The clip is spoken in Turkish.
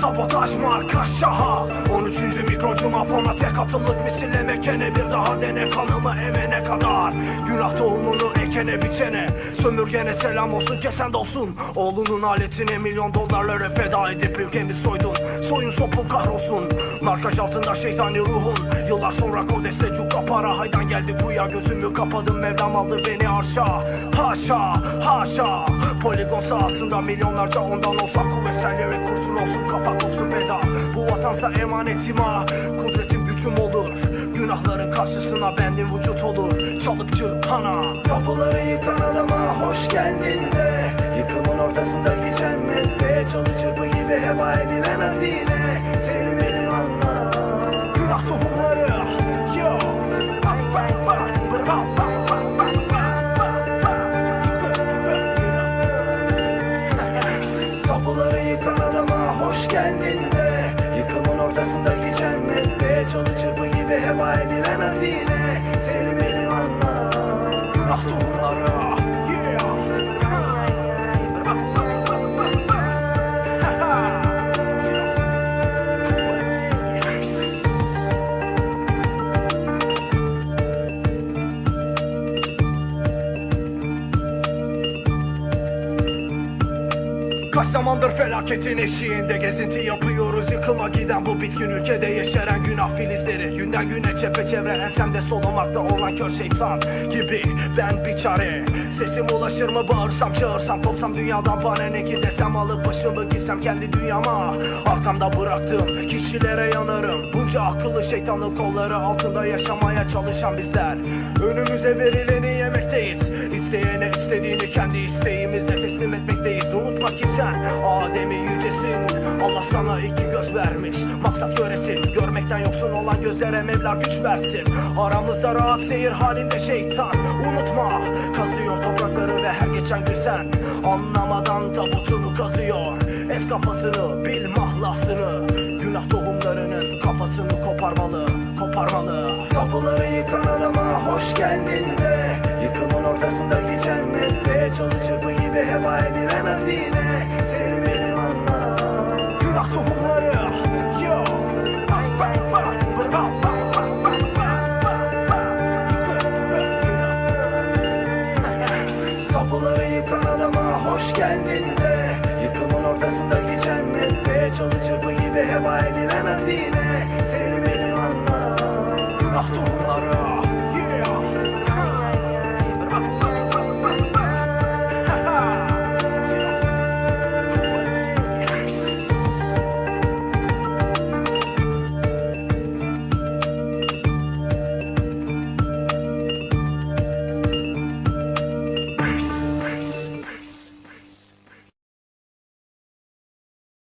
Sabotaj marka şaha. 13. mikrocuma fanatik atımlık misilleme kene Bir daha dene kanımı emene kadar. Günah tohumunu ekene biçene. Sömürgene selam olsun kesen dolsun. Oğlunun aletine milyon dolarları feda edip ülkemi soydun. Soyun sopun kahrolsun. Markaj altında şeytani ruhun. Yıllar sonra kodeste cukka para Haydan geldi. Buya gözümü kapadım Mevlam aldı beni arşa. Haşa haşa Poligon sahasında milyonlarca ondan olsa Kuvvetselleri kurşun olsun kapak olsun feda. Bu vatansa emanetim ha Kudretim gücüm olur. Günahların karşısına bendim vücut olur. Çalıp çırpana Tapuları yıkan adama hoş geldin de Yıkımın ortasındaki cennette Çalı çırpı gibi heba edilen hazine adama Kaç zamandır felaketin eşiğinde gezinti yapıyoruz. Yıkıma giden bu bitkin ülkede yeşeren günah filizleri. Günden güne çepeçevre ensemde solumakta olan kör şeytan gibi Ben bir çare. Sesim ulaşır mı bağırsam çağırsam Kopsam dünyadan bana ne ki desem Alıp başımı gitsem kendi dünyama. Arkamda bıraktığım kişilere yanarım. Bunca akıllı şeytanın kolları altında yaşamaya çalışan bizler. Önümüze verileni yemekteyiz. İsteyene istediğini kendi isteğimizle sen Adem'i yücesin Allah sana iki göz vermiş. Maksat göresin Görmekten yoksun olan gözlere Mevla güç versin. Aramızda rahat seyir halinde şeytan Unutma. Kazıyor toprakları ve her geçen gün sen. Anlamadan tabutunu kazıyor. Es kafasını bil mahlasını. Günah tohumlarının kafasını koparmalı Koparmalı. Tapuları yıkan adama hoş geldin de hoş geldin de Yıkımın ortasındaki cennette Çalı çırpı gibi heba edilen hazine